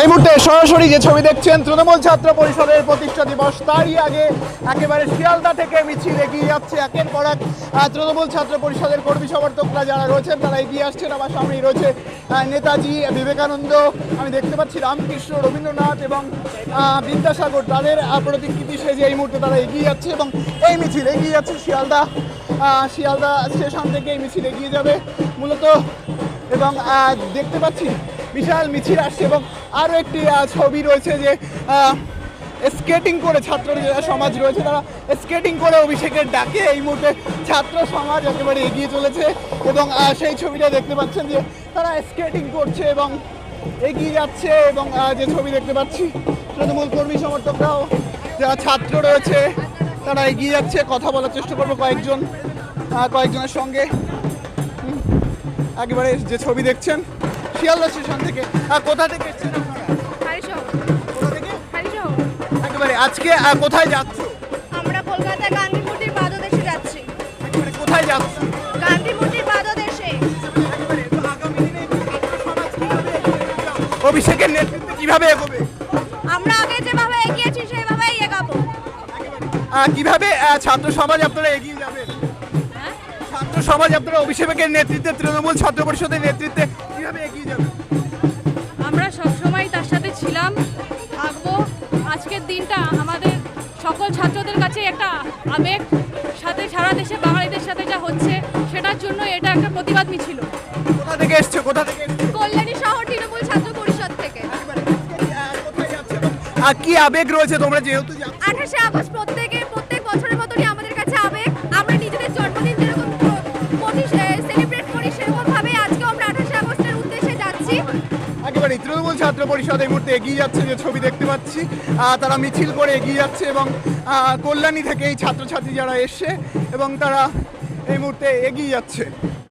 এই মুহূর্তে সরাসরি যে ছবি দেখছেন, তৃণমূল ছাত্র পরিষদের প্রতিষ্ঠা দিবস, তারই আগে একেবারে শিয়ালদা থেকে মিছিল এগিয়ে যাচ্ছে একের পর এক তৃণমূল ছাত্র পরিষদের কর্মী সমর্থকরা যারা রয়েছেন, তারা এগিয়ে আসছেন। আমার সামনেই রয়েছে নেতাজি বিবেকানন্দ। আমি দেখতে পাচ্ছি রামকৃষ্ণ, রবীন্দ্রনাথ এবং বিদ্যাসাগর। তাদের প্রতিকৃতি সেজে এই মুহূর্তে তারা এগিয়ে যাচ্ছে এবং এই মিছিল এগিয়ে যাচ্ছে শিয়ালদা শিয়ালদা স্টেশন থেকে এই মিছিল এগিয়ে যাবে। মূলত এবং দেখতে পাচ্ছি বিশাল মিছিল আসছে এবং আরও একটি ছবি রয়েছে যে স্কেটিং করে ছাত্র সমাজ রয়েছে, তারা স্কেটিং করে অভিষেকের ডাকে। এই মুহূর্তে ছাত্র সমাজ একেবারে এগিয়ে চলেছে এবং সেই ছবিটা দেখতে পাচ্ছেন যে তারা স্কেটিং করছে এবং এগিয়ে যাচ্ছে এবং যে ছবি দেখতে পাচ্ছি, তৃণমূল কর্মী সমর্থকরাও, যারা ছাত্র রয়েছে, তারা এগিয়ে যাচ্ছে, কথা বলার চেষ্টা করব কয়েকজন কয়েকজনের সঙ্গে। একেবারে যে ছবি দেখছেন শিয়ালদা স্টেশন থেকে। আর কোথা থেকে এসেছেন কোথা থেকে? একেবারে আজকে কোথায় যাচ্ছ? আমরা কলকাতা গান্ধী মূর্তির পাদদেশে যাচ্ছি। কোথায় যাচ্ছ? গান্ধী মূর্তির পাদদেশে? অভিষেকের নেতৃত্বে কীভাবে এগোবে? আমরা আগে যেভাবে এগিয়েছি সেভাবেই এগাবো। কীভাবে ছাত্র সমাজ আপনারা এগিয়ে যাবেন? ছাত্র সমাজ আপনারা অভিষেকের নেতৃত্বে তৃণমূল ছাত্র পরিষদের নেতৃত্বে কীভাবে এগিয়ে যাবেন? আমরা সবসময় তার সাথে ছিলাম থাকব। আজকের দিনটা আমাদের সকল ছাত্রদের কাছে একটা আবেগ সাথে সারা দেশে বাঙালিদের সাথে যা হচ্ছে সেটার জন্য এটা একটা প্রতিবাদ মিছিল। কোথা থেকে এসছো? কোথা থেকে কল্যাণী শহর তৃণমূল ছাত্র পরিষদ থেকে। কি আবেগ রয়েছে তোমরা যেহেতু আঠাশে আগস্ট প্রত্যেকে যাচ্ছি একেবারে তৃণমূল ছাত্র পরিষদ এই মুহূর্তে এগিয়ে যাচ্ছে যে ছবি দেখতে পাচ্ছি। তারা মিছিল করে এগিয়ে যাচ্ছে এবং কল্যাণী থেকে এই ছাত্রছাত্রী যারা এসছে এবং তারা এই মুহূর্তে এগিয়ে যাচ্ছে।